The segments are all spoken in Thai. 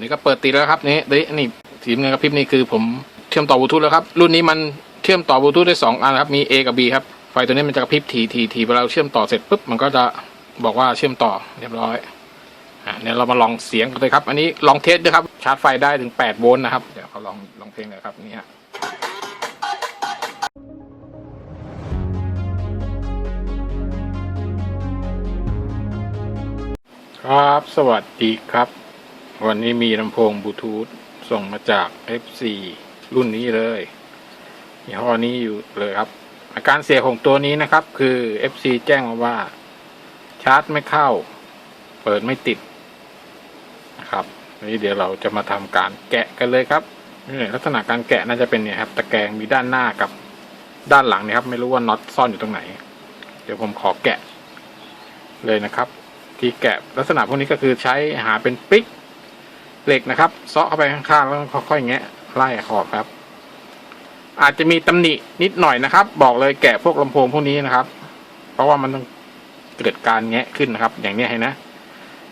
นี่ก็เปิดติดแล้วครับนี่นี่นี่สีเงินกระพริบนี่คือผมเชื่อมต่อบลูทูธแล้วครับ รุ่นนี้มันเชื่อมต่อบลูทูธได้สองอันครับ มี A กับ B ครับ ไฟตัวนี้มันจะกระพริบทีทีทีเวลาเราเชื่อมต่อเสร็จปุ๊บมันก็จะบอกว่าเชื่อมต่อเรียบร้อยอะเดี๋ยเรามาลองเสียงกันเลยครับ อันนี้ลองเทสด้วยครับ ชาร์จไฟได้ถึง 8 โวลต์นะครับ เดี๋ยวเขาลองลองเพลงเลยครับนี่ฮะครับ สวัสดีครับ วันนี้มีลำโพงบลูทูธส่งมาจาก FC รุ่นนี้เลยยี่ห้อนี้อยู่เลยครับ อาการเสียของตัวนี้นะครับ คือ FC แจ้งมาว่า ชาร์จไม่เข้า เปิดไม่ติดนะครับนี้เดี๋ยวเราจะมาทำการแกะกันเลยครับลักษณะการแกะน่าจะเป็นเนี่ยครับ ตะแกรงมีด้านหน้ากับด้านหลังนะครับ ไม่รู้ว่าน็อตซ่อนอยู่ตรงไหน เดี๋ยวผมขอแกะเลยนะครับ ที่แกะลักษณะพวกนี้ก็คือใช้หาเป็นปิ๊ก เหล็กนะครับเซาะเข้าไปข้างๆแล้วค่อยๆแงะไล่ขอบครับ อาจจะมีตำหนินิดหน่อยนะครับ บอกเลยแกะพวกลำโพงพวกนี้นะครับ เพราะว่ามันต้องเกิดการแงะขึ้นนะครับ อย่างนี้เห็นนะ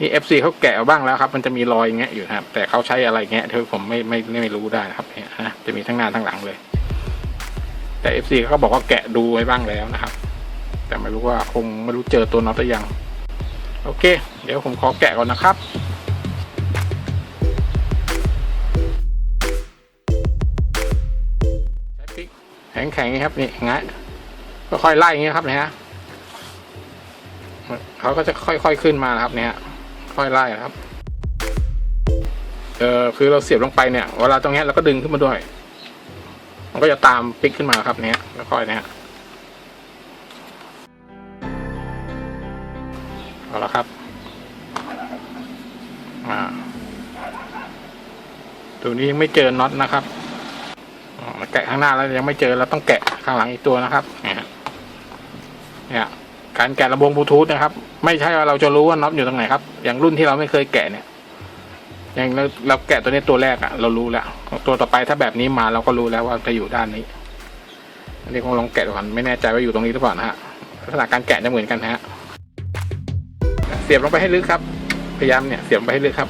นี่ FC เขาแกะเอาบ้างแล้วครับ มันจะมีรอยแงะอยู่ครับ แต่เขาใช้อะไรแงะเธอผมไม่ไม่ไม่ไม่รู้ได้นะครับเนี่ยนะจะมีทั้งหน้าทั้งหลังเลย แต่ FC เขาบอกว่าแกะดูไว้บ้างแล้วนะครับ แต่ไม่รู้ว่าคงไม่รู้เจอตัวน็อตหรือยัง โอเค เดี๋ยวผมขอแกะก่อนนะครับ แข็งๆอย่างนี้ครับนี่งะก็ค่อยไล่อย่างนี้ครับเนี่ยฮะเขาก็จะค่อยๆขึ้นมาครับเนี่ยค่อยไล่ครับเออคือเราเสียบลงไปเนี่ยเวลาตรงเนี้ยเราก็ดึงขึ้นมาด้วย มันก็จะตามพริกขึ้นมาครับเนี่ยค่อยๆเนี่ยเอาละครับอ่าตัวนี้ยังไม่เจอน็อตนะครับางหน้าแล้วยังไม่เจอเราต้องแกะข้างหลังอีกตัวนะครับเนี่ยเนี่ยการแกะระบงบลูทูธนะครับ ไม่ใช่ว่าเราจะรู้ว่าน็อตอยู่ตรงไหนครับ อย่างรุ่นที่เราไม่เคยแกะเนี่ย อย่างเราเราแกะตัวนี้ตัวแรกอะเรารู้แล้วตัวต่อไปถ้าแบบนี้มาเราก็รู้แล้วว่าจะอยู่ด้านนี้อันนี้คงลองแกะก่อนไม่แน่ใจว่าอยู่ตรงนี้หรือเปล่านะฮะลักษณะการแกะจะเหมือนกันฮะเสียบลงไปให้ลึกครับ พยายามเนี่ยเสียบไปให้ลึกครับ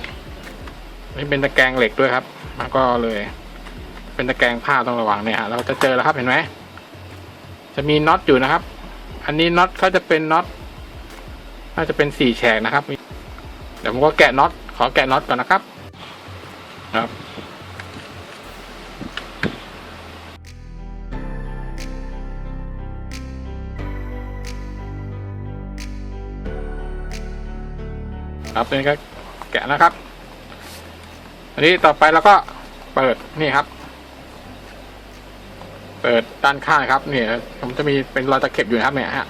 นี่เป็นตะแกรงเหล็กด้วยครับแล้วก็เลย เป็นตะแกรงผ้าต้องระวังเนี่ยฮะเราจะเจอแล้วครับเห็นไหมจะมีน็อตอยู่นะครับ อันนี้น็อตเขาจะเป็นน็อตน่าจะเป็นสี่แฉกนะครับเดี๋ยวผมก็แกะน็อตขอแกะน็อตก่อนนะครับครับครับนี่ก็แกะนะครับ อันนี้ต่อไปเราก็เปิดนี่ครับ เปิดด้านข้างครับเนี่ยผมจะมีเป็นรอยตะเข็บอยู่นะครับเนี่ยฮะ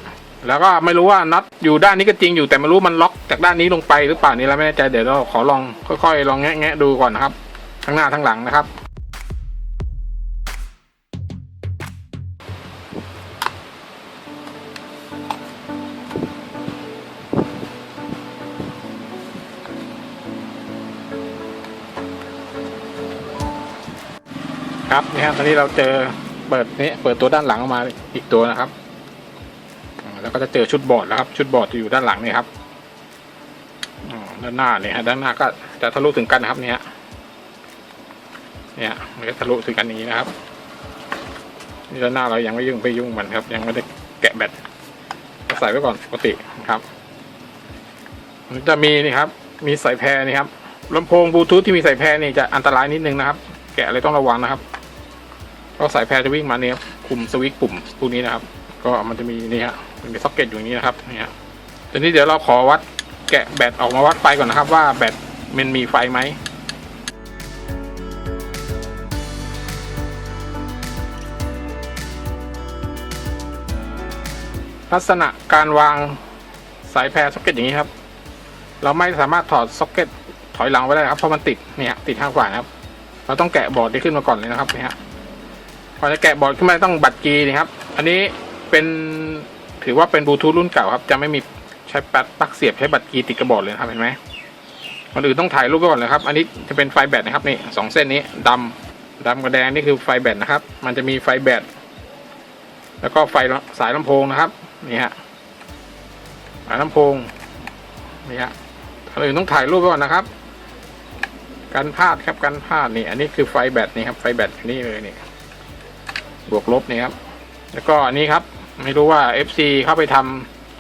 แล้วก็ไม่รู้ว่าน็อตอยู่ด้านนี้ก็จริงอยู่แต่ไม่รู้มันล็อกจากด้านนี้ลงไปหรือเปล่านี่เราไม่แน่ใจเดี๋ยวเราขอลองค่อย ๆ ลองแงะๆดูก่อนนะครับ ทั้งหน้าทั้งหลังนะครับครับนี่ครับตอนนี้เราเจอ เปิดนี้เปิดตัวด้านหลังออกมาอีกตัวนะครับ แล้วก็จะเจอชุดบอร์ดแล้วครับ ชุดบอร์ดจะอยู่ด้านหลังนี่ครับด้านหน้าเนี่ยฮะด้านหน้าก็จะทะลุถึงกันนะครับ เนี่ยเนี่ยมันก็ทะลุถึงกันนี้นะครับด้านหน้าเรายังไม่ยุ่งไปยุ่งมันครับ ยังไม่ได้แกะแบตใส่ไว้ก่อนปกตินะครับจะมีนี่ครับ มีสายแพรนี่ครับลำโพงบลูทูธที่มีสายแพรนี่จะอันตรายนิดนึงนะครับ แกะอะไรต้องระวังนะครับ เพราะสายแพรจะวิ่งมาเนี่ยคุมสวิตช์ปุ่มพวกนี้นะครับ ก็มันจะมีนี่ฮะมันมีซ็อกเก็ตอยู่อย่างนี้นะครับนี่ฮะทีนี้เดี๋ยวเราขอวัดแกะแบตออกมาวัดไฟก่อนนะครับ ว่าแบตมันมีไฟไหมลักษณะการวางสายแพรซ็อกเก็ตอย่างนี้ครับ เราไม่สามารถถอดซ็อกเก็ตถอยหลังไว้ได้ครับเพราะมันติดเนี่ยติดข้างขวานะครับ เราต้องแกะบอร์ดนี้ขึ้นมาก่อนเลยนะครับเนี่ย พอจะแกะบอร์ดขึ้นมาต้องบัตรกีนะครับ อันนี้เป็นถือว่าเป็นบลูทูธรุ่นเก่าครับ จะไม่มีใช้ปลั๊กปลั๊กเสียบใช้บัตรกีติดกระบอกเลยครับเห็นไหมคนอื่นต้องถ่ายรูปก่อนเลยครับ อันนี้จะเป็นไฟแบตนะครับนี่สองเส้นนี้ดำดำกับแดงนี่คือไฟแบตนะครับ มันจะมีไฟแบตแล้วก็ไฟสายลำโพงนะครับนี่ฮะสายลำโพงนี่ฮะคนอื่นต้องถ่ายรูปก่อนนะครับกันพลาดครับกันพลาดนี่ อันนี้คือไฟแบตนี่ครับไฟแบตนี่เลยนี่ บวกลบนี่ครับ แล้วก็อันนี้ครับ ไม่รู้ว่า FC เข้าไปท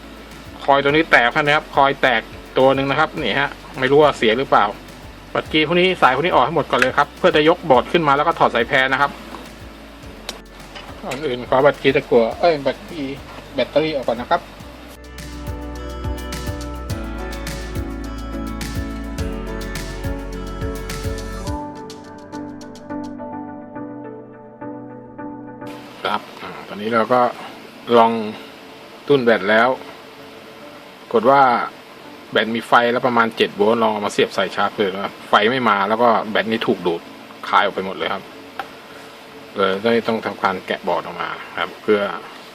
ำคอยตัวนี้แตกนะครับ คอยแตกตัวหนึ่งนะครับนี่ฮะไม่รู้ว่าเสียหรือเปล่าบัตรกีพวกนี้สายพวกนี้ออกให้หมดก่อนเลยครับ เพื่อจะยกบอร์ดขึ้นมาแล้วก็ถอดสายแพรนะครับก่อนอื่นขอบัตรกีตะกัวเอ้ยบัตรกีแบตเตอรี่ออกก่อนนะครับ อนนี้เราก็ลองตุ้นแบตแล้ว กดว่าแบตมีไฟแล้วประมาณเจ็ดโวลต์ลองเอามาเสียบใส่ชาร์จเลยนะไฟไม่มาแล้วก็แบตนี้ถูกดูดคายออกไปหมดเลยครับ เลยต้องทำการแกะบอร์ดออกมาครับ เพื่อ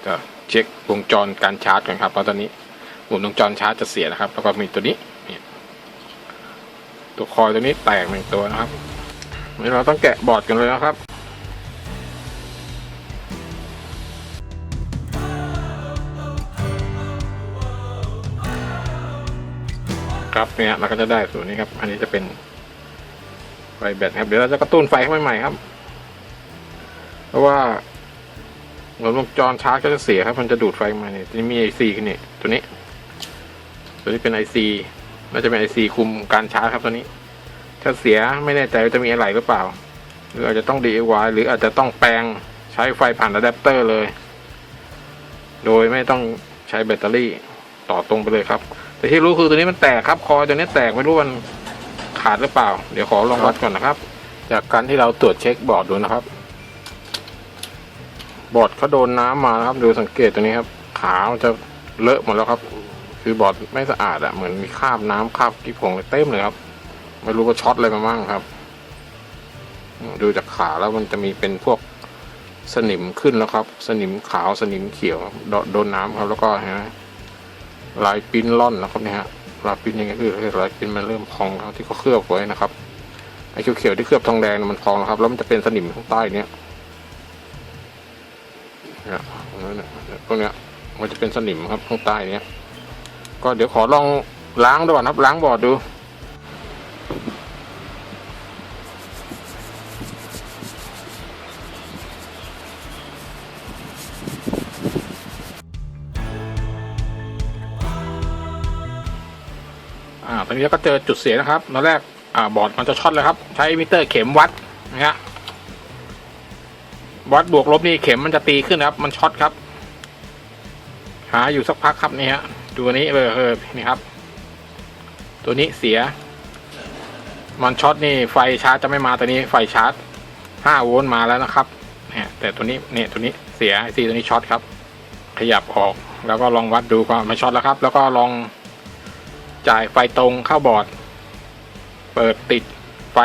จะเช็ควงจรการชาร์จก่อนครับเพราะตอนนี้หมุนวงจรชาร์จจะเสียนะครับ แล้วก็มีตัวนี้นี่ตัวคอยตัวนี้แตกหนึ่งตัวนะครับนี่เราต้องแกะบอร์ดกันเลยนะครับ ครับเนี่ยเราก็จะได้ส่วนนี้ครับ อันนี้จะเป็นไฟแบตครับ เดี๋ยวเราจะกระตุ้นไฟเข้าไปใหม่ครับ เพราะว่าเหมือนวงจรชาร์จก็จะเสียครับ มันจะดูดไฟมาเนี่ยจะมีไอซีขึ้นี่ตัวนี้ ตัวนี้เป็นไอซีน่าจะเป็นไอซีคุมการชาร์จครับตัวนี้ ถ้าเสียไม่แน่ใจว่าจะมีอะไรหรือเปล่า หรืออาจจะต้อง DIY หรืออาจจะต้องแปลงใช้ไฟผ่านอะแดปเตอร์เลย โดยไม่ต้องใช้แบตเตอรี่ต่อตรงไปเลยครับ แต่ที่รู้คือตัวนี้มันแตกครับ คอยตัวนี้แตกไม่รู้มันขาดหรือเปล่า เดี๋ยวขอลองวัดก่อนนะครับ จากการที่เราตรวจเช็คบอร์ดดูนะครับ บอร์ดเขาโดนน้ำมานะครับ ดูสังเกตตัวนี้ครับ ขาจะเลอะหมดแล้วครับ คือบอร์ดไม่สะอาดอะเหมือนมีคราบน้ำคราบกี่ผงเต็มเลยครับ ไม่รู้ว่าช็อตอะไรมาบ้างครับ ดูจากขาแล้วมันจะมีเป็นพวกสนิมขึ้นแล้วครับ สนิมขาวสนิมเขียวโดโดนน้ำครับแล้วก็เห็นไหม ลายปิ้นล่อนนะครับเนี่ยฮะลายปิ้นยังไงคือลายปิ้นมันเริ่มพองแล้วที่เขาเคลือบไว้นะครับไอ้เขียวๆที่เคลือบทองแดงมันพองแล้วครับ แล้วมันจะเป็นสนิมข้างใต้เนี้ยเนี่ยนั่นน่ะพวกเนี้ยมันจะเป็นสนิมครับข้างใต้เนี้ยก็เดี๋ยวขอลองล้างดูก่อนครับล้างบอร์ดดู นี้ก็เจอจุดเสียนะครับตอนแรกอ่าบอร์ดมันจะช็อตเลยครับ ใช้มิเตอร์เข็มวัดนะฮะวัดบวกลบนี่เข็มมันจะตีขึ้นนะครับ มันช็อตครับ หาอยู่สักพักครับนี่ฮะดูอันนี้เออเออนี่ครับ ตัวนี้เสีย มันช็อตนี่ไฟชาร์จจะไม่มาตัวนี้ไฟชาร์จห้าโวลต์มาแล้วนะครับเนี่ยแต่ตัวนี้เนี่ยตัวนี้เสียไอซีตัวนี้ช็อตครับ ขยับออกแล้วก็ลองวัดดูก็ไม่ช็อตแล้วครับ แล้วก็ลอง จ่ายไฟตรงเข้าบอร์ด เปิดติดไฟ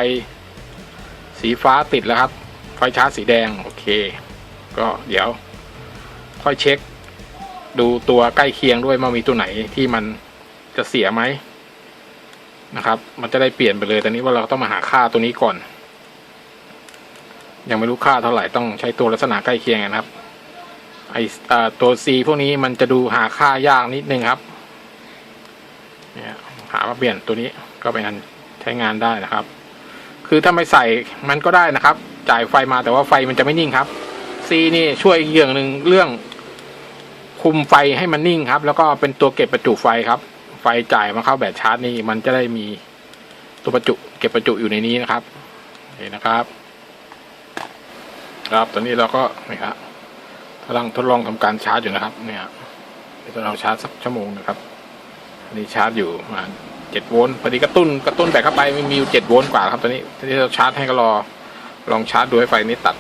สีฟ้าติดแล้วครับ ไฟชาร์จสีแดง โอเค ก็เดี๋ยว ค่อยเช็ค ดูตัวใกล้เคียงด้วยว่ามีตัวไหนที่มันจะเสียไหมนะครับ มันจะได้เปลี่ยนไปเลยตอนนี้ว่าเราต้องมาหาค่าตัวนี้ก่อน ยังไม่รู้ค่าเท่าไหร่ต้องใช้ตัวลักษณะใกล้เคียงนะครับไออตัว C พวกนี้มันจะดูหาค่ายากนิดนึงครับ เนี่ยหามาเปลี่ยนตัวนี้ก็เป็นอันใช้งานได้นะครับ คือถ้าไม่ใส่มันก็ได้นะครับ จ่ายไฟมาแต่ว่าไฟมันจะไม่นิ่งครับซีนี่ช่วยอย่างหนึ่งเรื่อง คุมไฟให้มันนิ่งครับ แล้วก็เป็นตัวเก็บประจุไฟครับ ไฟจ่ายมาเข้าแบตชาร์จนี่มันจะได้มีตัวประจุ เก็บประจุอยู่ในนี้นะครับนี่นะครับ ครับตอนนี้เราก็นี่ครับกำลังทดลองทำการชาร์จอยู่นะครับ เนี่ยทดลองชาร์จสักชั่วโมงนะครับ นนี้ชาร์จอยู่ประมาเจ็ดโวลต์พอดีกระตุ้นกระตุ้นแบตเข้าไปมันมีอยู่เจ็ดโวลต์กว่าครับตอนนี้ที่เราชาร์จให้ก็รอลองชาร์จดูให้ไฟนี้ตัด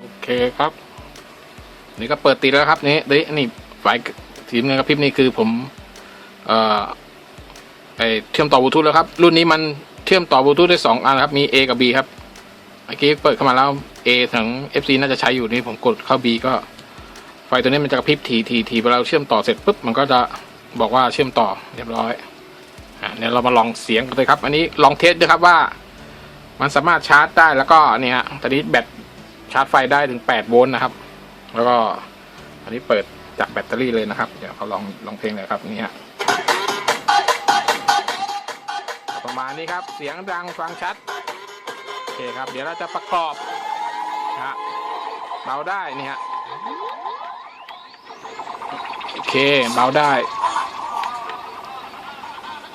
โอเคครับ นี่ก็เปิดติดแล้วครับ นี่นี่นี่ไฟสีเงินกระพริบนี่คือผม เอ่อไอเชื่อมต่อบลูทูธแล้วครับ รุ่นนี้มันเชื่อมต่อบลูทูธได้สองอันครับ มี A กับ B ครับเมื่อกี้เปิดเข้ามาแล้ว A ถึง FC น่าจะใช้อยู่นี่ผมกดเข้า B ก็ ไฟตัวนี้มันจะกระพริบทีทีทีเวลาเราเชื่อมต่อเสร็จปุ๊บมันก็จะบอกว่าเชื่อมต่อเรียบร้อยอะเนี่ยเรามาลองเสียงกันเลยครับ อันนี้ลองเทสด้วยครับว่า มันสามารถชาร์จได้แล้วก็เนี่ยฮะตอนนี้แบตชาร์จไฟได้ถึง8โวลต์นะครับ แล้วก็อันนี้เปิดจากแบตเตอรี่เลยนะครับ เดี๋ยวเขาลองลองเพลงเลยครับนี่ฮะ ประมาณนี้ครับ เสียงดังฟังชัด โอเคครับ เดี๋ยวเราจะประกอบนะฮะเบาได้นี่ฮะโอเคเบาได้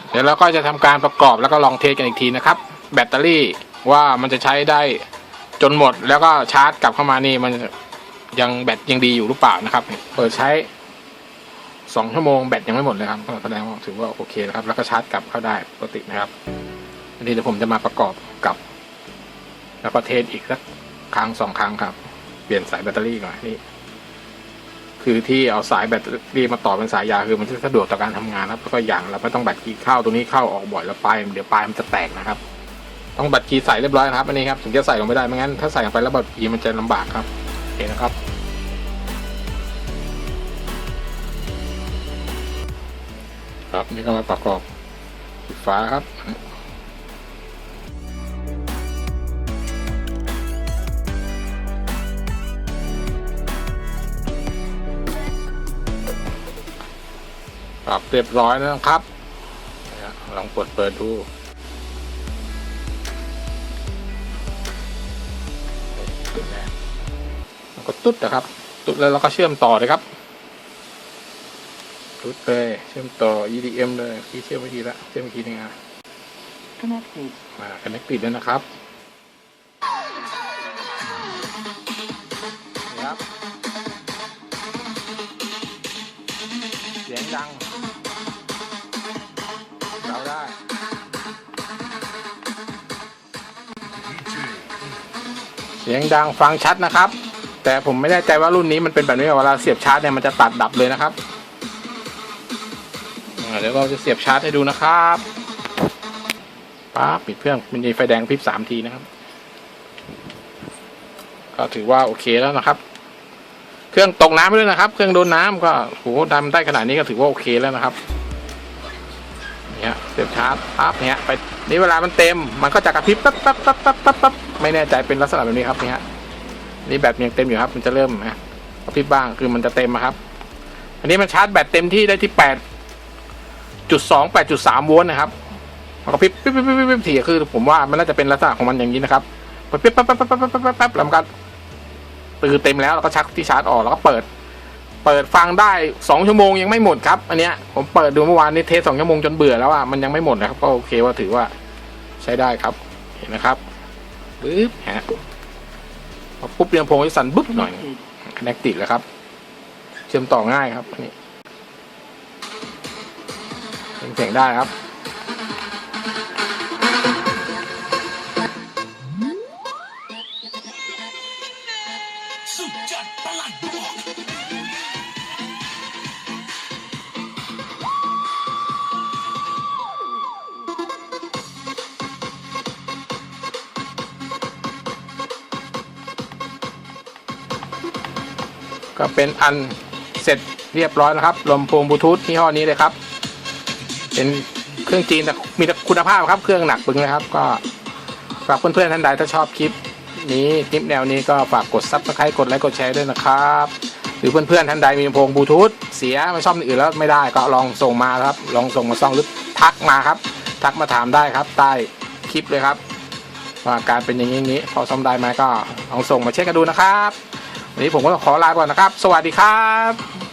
เดี๋ยวเราก็จะทำการประกอบแล้วก็ลองเทสกันอีกทีนะครับ แบตเตอรี่ว่ามันจะใช้ได้จนหมดแล้วก็ชาร์จกลับเข้ามานี่มันยังแบตยังดีอยู่หรือเปล่านะครับ เปิดใช้ สองชั่วโมงแบตยังไม่หมดเลยครับก็แสดงว่าถือว่าโอเคนะครับ แล้วก็ชาร์จกลับเข้าได้ปกตินะครับอันนี้เดี๋ยวผมจะมาประกอบกับ แล้วก็เทสอีกสักครั้งสองครั้งครับ เปลี่ยนสายแบตเตอรี่ก่อนนี่คือที่เอาสายแบตเตอรี่มาต่อเป็นสายยาคือมันจะสะดวกต่อการทำงานนะครับแล้วก็อย่างเราไม่ต้องแบตกีเข้าตัวนี้เข้าออกบ่อยแล้วปลายเดี๋ยวปลายมันจะแตกนะครับ ต้องแบตกีใส่เรียบร้อยครับอันนี้ครับถึงจะใส่ลงไปได้ไม่งั้นถ้าใส่ลงไปแล้วแบตกีมันจะลำบากครับโอเคนะครับ ครับนี่ก็มาประกอบสีฟ้าครับปรับเรียบร้อยแล้วครับ ลองกดเปิดดูแล้วก็ตุ๊ดนะครับ ตุ๊ดแล้วเราก็เชื่อมต่อเลยครับ ตุ๊ดเลยเชื่อมต่อ EDM เลยที่เชื่อมวิธีละเชื่อมวิธีนึงอะ Connected. มาคอนเนคติดแล้วนะครับนี่ครับเสียงดังเราได้เสียงดังฟังชัดนะครับ แต่ผมไม่แน่ใจว่ารุ่นนี้มันเป็นแบบนี้เวลาเสียบชาร์จเนี่ยมันจะตัดดับเลยนะครับอ่า เดี๋ยวเราจะเสียบชาร์จให้ดูนะครับป๊าปิดเครื่องมันมีไฟแดงพริบสามทีนะครับ ก็ถือว่าโอเคแล้วนะครับ เครื่องตกน้ำไปด้วยนะครับ เครื่องโดนน้ำก็โหดำได้ขนาดนี้ก็ถือว่าโอเคแล้วนะครับเนี่ยเสียบชาร์จปั๊บเนี่ยไปนี่เวลามันเต็ม มันก็จะกระพริบปั๊บปั๊บปั๊บปั๊บปั๊บปั๊บไม่แน่ใจเป็นลักษณะแบบนี้ครับเนี่ยนี่แบตยังเต็มอยู่ครับ มันจะเริ่มนะกระพริบบ้างคือมันจะเต็มอะครับ อันนี้มันชาร์จแบตเต็มที่ได้ที่แปด จุดสองแปดจุดสามโวลต์นะครับมันกระพริบปิ๊บปิ๊บปิ๊บปิ๊บถี่คือผมว่ามันน่าจะเป็นลักษณะของมันอย่างนี้นะครับพอปิ๊บปั๊บปั๊บปั๊บปั๊บปั๊บปั๊บปั๊บแล้วมันก็ตือเต็มแล้วแล้วก็ชักที่ชาร์จออกแล้วก็เปิด เปิดฟังได้สองชั่วโมงยังไม่หมดครับ อันเนี้ยผมเปิดดูเมื่อวานนี้เทสสองชั่วโมงจนเบื่อแล้วอะมันยังไม่หมดนะครับก็โอเคว่าถือว่าใช้ได้ครับเห็นนะครับปึ๊บฮะพอปุ๊บเรียงพงจะสั่นบึ๊บหน่อยคอนเนคติดแล้วครับ เชื่อมต่อง่ายครับอันนี้ เสียงได้ครับกก็เป็นอันเสร็จเรียบร้อยนะครับลำโพงบลูทูธยี่ห้อนี้เลยครับ เป็นเครื่องจีนแต่มีคุณภาพครับ เครื่องหนักปึงนะครับ ก็ฝากเพื่อนๆท่านใดถ้าชอบคลิป นี้คลิปแนวนี้ก็ฝากกดซับสไครต์กดไลค์กดแชร์ด้วยนะครับ หรือเพื่อนๆท่านใดมีลำโพงบลูทูธเสียไม่ซ่อมอื่นแล้วไม่ได้ก็ลองส่งมาครับ ลองส่งมาซ่อมหรือทักมาครับ ทักมาถามได้ครับ ใต้คลิปเลยครับว่าการเป็นอย่างนี้อย่างนี้พอซ่อมได้ไหมก็ลองส่งมาเช็คกันดูนะครับวันนี้ผมก็ขอลาก่อนนะครับ สวัสดีครับ